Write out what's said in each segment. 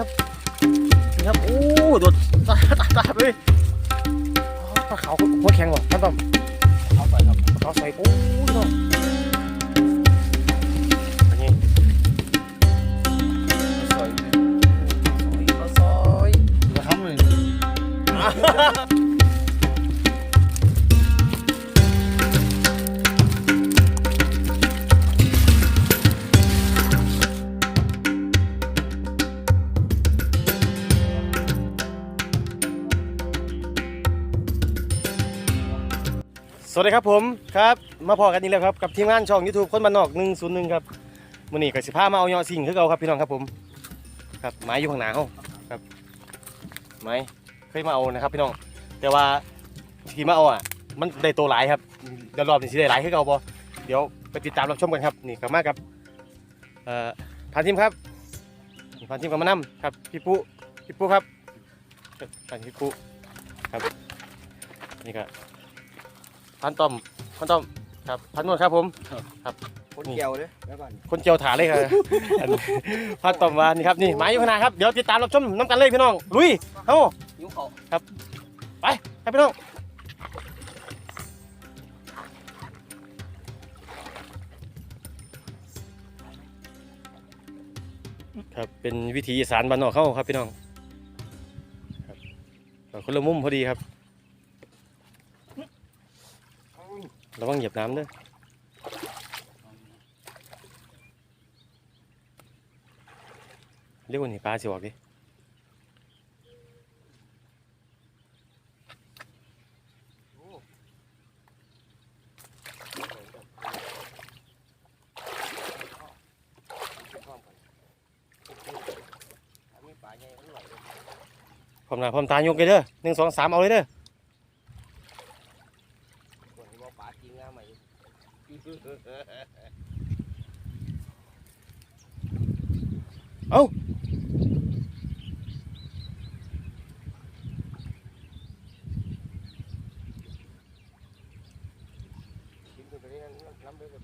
ครับนี่ครับโอ้โดดตาตาตาเลยปลาขาวหัวแข็งว่ะท่านต้อมเอาใส่ครับปลาขาใส่โอ้ยน้องอันนี้ซอยซอยซอยม วัสดีครับผมครับมาพอกันอีกแล้วครับกับทีมงานช่อง YouTube คนบ้านนอก 101 ครับมื้อนี้ก็สิพามาเอายอสิ่งคือเก่าครับพี่น้องครับผมครับไม้อยู่ข้างหน้าเฮาครับไม้เคยมาเอานะครับพี่น้อง แต่ว่าที่มาเอาอะมันได้โตหลายครับเดี๋ยวรอบนี้สิได้หลายคือเก่าบ่เดี๋ยวไปติดตามรับชมกันครับนี่กลับมากับเอ่อผ่านทีมครับนี่ผ่านทีมกับมานำครับพี่ปุ๊พี่ปุ๊ครับครับผ่านพี่ปุ๊ครับนี่ก็ พันต้อมพันต้อมครับพันนวดครับผม คนเกี่ยวเลยแล้วก่อนคนเจียวถาเลยครับ อันพันต้อมวานนี่ครับนี่หมายอยู่ข้างหน้าครับเดี๋ยวติดตามรับชมน้ำกันเลยพี่น้องลุยเฮ้ายิ้วเขาครับพี่น้องครับเป็นวิธีอีสานบ้านนอกเข้าครับพี่น้องครับก็คนละมุมพอดีครับระ วังเหยียบน้ำเด้วยเรียกว่านี่ปลาสิออกดิมีปลาใช่หลพร้อมหน้าพร้อมตายกเลยเด้อหนึ่งสองสามเอาเลยเด้อ คนที่ว่าปลาจริงงามไหม เอ้า กินไปได้น้ำเลยเลย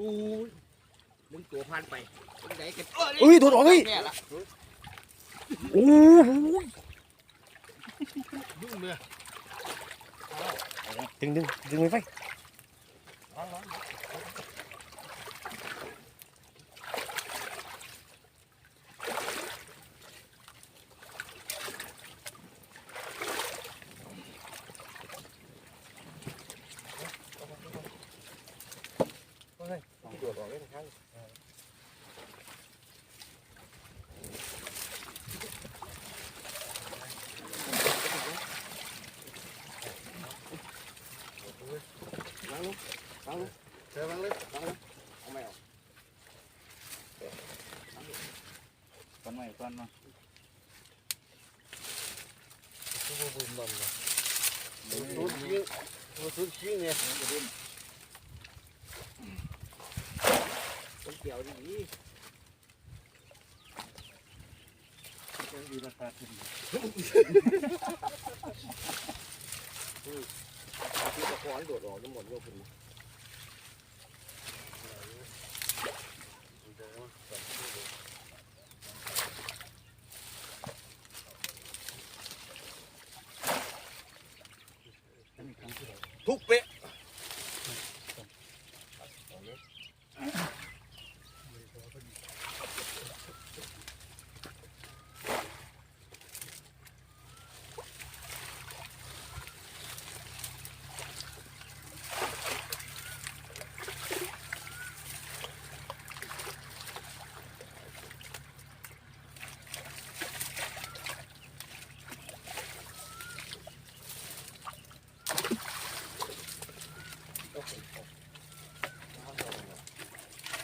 บ่แค่ไม่เหลือไปนึ่งเอาโจมแล้วพี่น้องโจมแล้วดูนึงตัวพันไปเป็นไงกันอุ้ยโดดออกเฮ้ยแน่ละโอ้โหดุ้งเลยดึงดึงดึงไปไฟ โดดออกเล่นข้างล้า งลูกล้างลูกเจอล้างเลยล้างเลยเอาไม่เอาก่อนใหม่ก่อนมาตัวบุ้มบอมเลยตัวชิ้นตัวชิ้นเนี่ยคนเกี่ยวดีดีราคาขึ้น ที่ตะกอนโดดออกทั้งหมดโยกขึ้นทุกเป๊ะ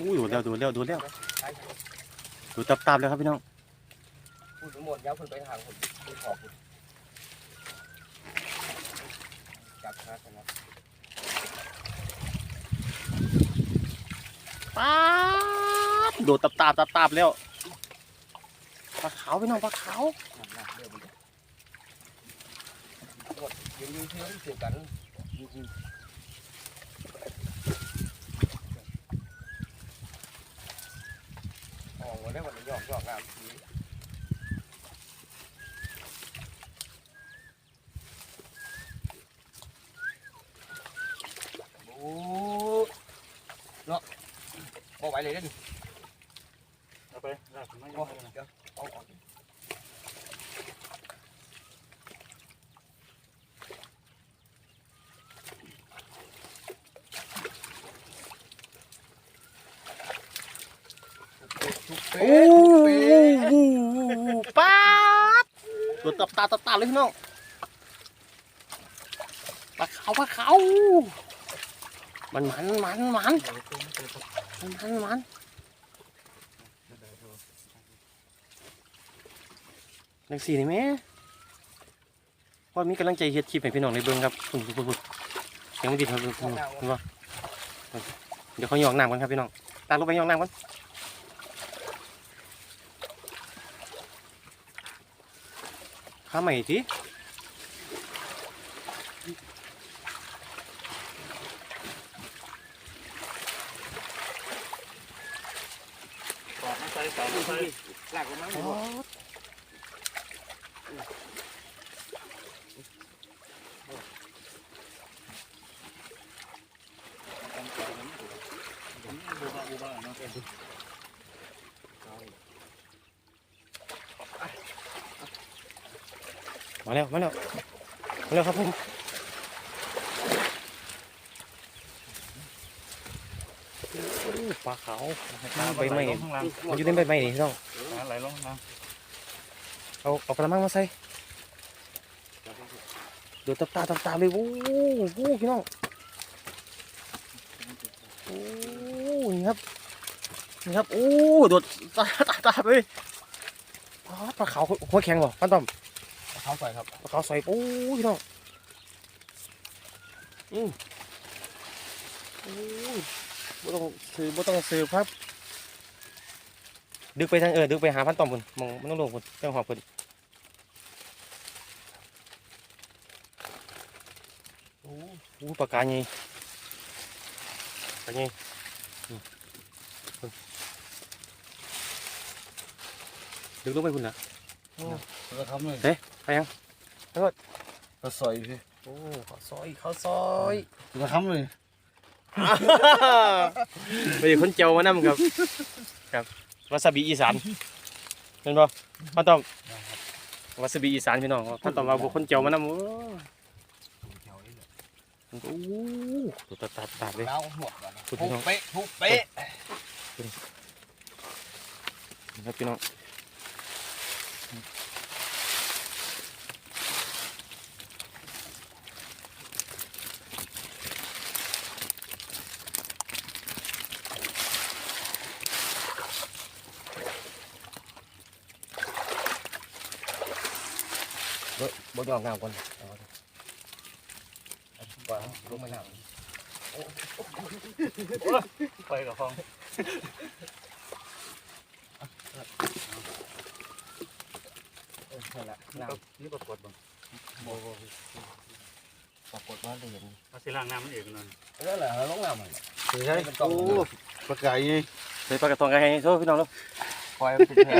อู้ยดูแล้วดูแล้วดูแล้วดูตับตาบเลยครับพี่น้องพูดทั้งหมดย้ำคนไปทางผมไปขอบคุณจับครับนะป้าดูตับตาบตับตับแล้วปลาขาวพี่น้องปลาขาวยืนยืนเที่ยวเสียกัน นี้ยอกยอกงามสีโอ้เน โดดตับตาตับตาเลยพี่น้องปลาขาวปลาขาวมันมันมันมันมันมันมันนังสี่นี่แม่พอมีกำลังใจเฮ็ดคลิปให้พี่น้องในเบิ่งครับพุ่นพุ่นพุ่นยังไม่ดิดครับพุ่นพุ่นพุ่นว่าเดี๋ยวเขาหยอกน้ำกันครับพี่น้องตาลงไปหยอกน้ำกัน ข้าใหม่ที ปอดมาใส่ปอดมาใส่ ลากลงมา อ๋อ บูบาบูบาเนาะ มาแล้วมาแล้วมาแล้วครับผมอู้ปลาขาวใบไม้ข้างล่างมันอยู่ในใบไม้นี่พี่น้องไหลลงข้างล่างเอาเอากระมังมาใส่เดี๋ยวตับตาตับตาเลยโอ้โหพี่น้องโอ้นี่ครับนี่ครับโอ้โดดตาตาตาเลยปลาปลาขาวหัวแข็งบ่ปั้นต้อม เขาใส่ครับปลาขาวใส่โอ้พี่น้องอืมโอ้ยบ่ต้องซื้อบ่ต้องซื้อครับ ดึกไปทางเออดึกไปหาพันตอมพุ่นมองมันต้องลงพุ่นเจ้าหอบพุ่นโอ้โหปากกาไงปากกาไงอืมพุ่นดึกลงไปพุ่นละเราทำเลยไปยังเราซอยพี่โอ้ข้าวซอยข้าวซอยเราทำเลยไปอยู่คนเจียวมานั่ครับครับวาซาบิอีสานเห็นป่พันตอมวาซาบิอีสานพี่น้องพันตอมว่าบุคนเจียวมานั่โอ้โอ้ตัวตัดตัดตัดเลยแล้วหมดแล้วคุณทุพี่กน้องเป๊ะทุกเป๊ะครับพี่น้อง บ่ยอมงามก่อนก่อนลงมาหนังไปกับฟองนั่นแหละหนังนี่ปรากฏบ้างโบโบปรากฏว่าเห็นมาสิล้างน้ำมันเองนั่นนั่นแหละลงน้ำมัน ใช่เป็นกล่องปลากายไง ไปปลากระทองกันให้โทษพี่น้องแล้วปล่อยมันเป็นแผล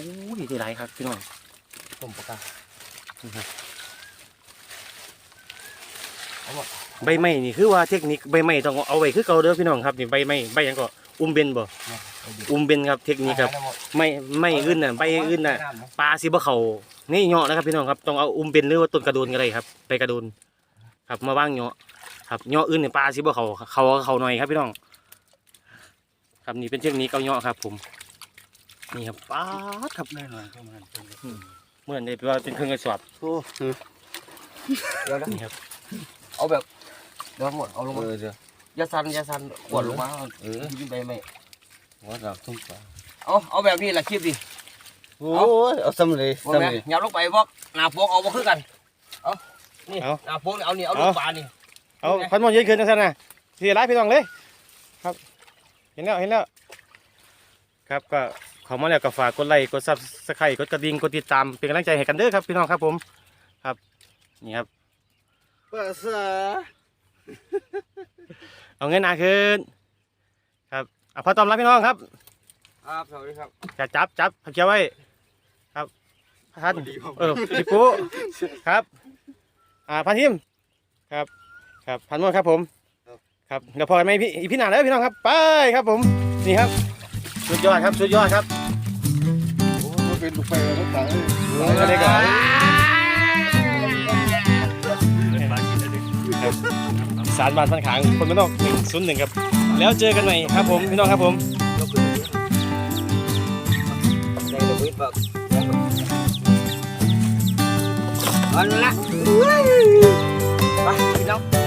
อ้ยได้หลายครับพี่น้องผมปลากายใบไม้นี่คือว่าเทคนิคใบไม้ต้องเอาไว้คือเก่าเด้อพี่น้องครับนี่ใบไม้ใบหยังก็อุ้มเบนบ่อุ้มเบนครับเทคนิคครับไม่ไม่อื่นน่ะใบอื่นน่ะปลาสิบ่เข้านี่เหาะนะครับพี่น้องครับต้องเอาอุ้มเบนหรือว่าต้นกระโดนก็ได้ครับไปกระโดนครับมาว่างเหาะครับเหาะอื่นเนี่ยปลาสิบ่เข้าเข้าก็เข้าหน่อยครับพี่น้อง ครับนี่เป็นเทคนิคเอาเหาะครับ ผม นี่ครับปลาดครับแน่นอนเข้ามาตรงนี้เหมือนได้ว่าเป็นเครื่องกระสอบโอ้เดี๋ยวนะนี่ครับเอาแบบเดี๋ยวหมดเอาลงมาเออเดี๋ยวยาสันยาสันขวดลงมาเออยืนไปไหมว่าเราทุ่มปลาเอาเอาแบบนี้แหละคลิปดิโอ้ยเอาซ้ำเลยบ่ซ้ำแม่นเลยยับลงไปบอกหน้าปกเอาบ่คือกันเอานี่เอาเอาพวกนี้เอานี่เอาลูกปลานี่เอาพันมอนยืนขึ้นจังซั่นน่ะสิร้ายพี่น้องเลย ครับ เห็นแล้วเห็นแล้วครับก็ ขอมาแล้วก็ฝากกดไลค์กดซับสไครต์กดกระดิ่งกดติดตามเป็นกำลังใจให้กันเด้อครับพี่น้องครับผมครับนี่ครับภาษาเอาเงินหนาขึ้นครับเอาพอตอมรับพี่น้องครับครับสวัสดีครับจะจับจับผักเขียวไว้ ครับพันเออพี่ปุ๊ครับอ่าพันทิมครับ ครับพันมดครับผม ครับเดี๋ยวพอกันไหมพี่อีพี่หนาแล้วพี่น้องครับ ไปครับผมนี่ครับ สุดยอดครับ สุดยอดครับโอ้มันเป็นลูกไฟลูกตังเลยเอาเลยก่อนสารบานพันขางคนไม่นอกหนึ่งศูนย์หนึ่งครับ แล้วเจอกันใหม่ครับผมพี่น้องครับผมอันละไปพี่น้อง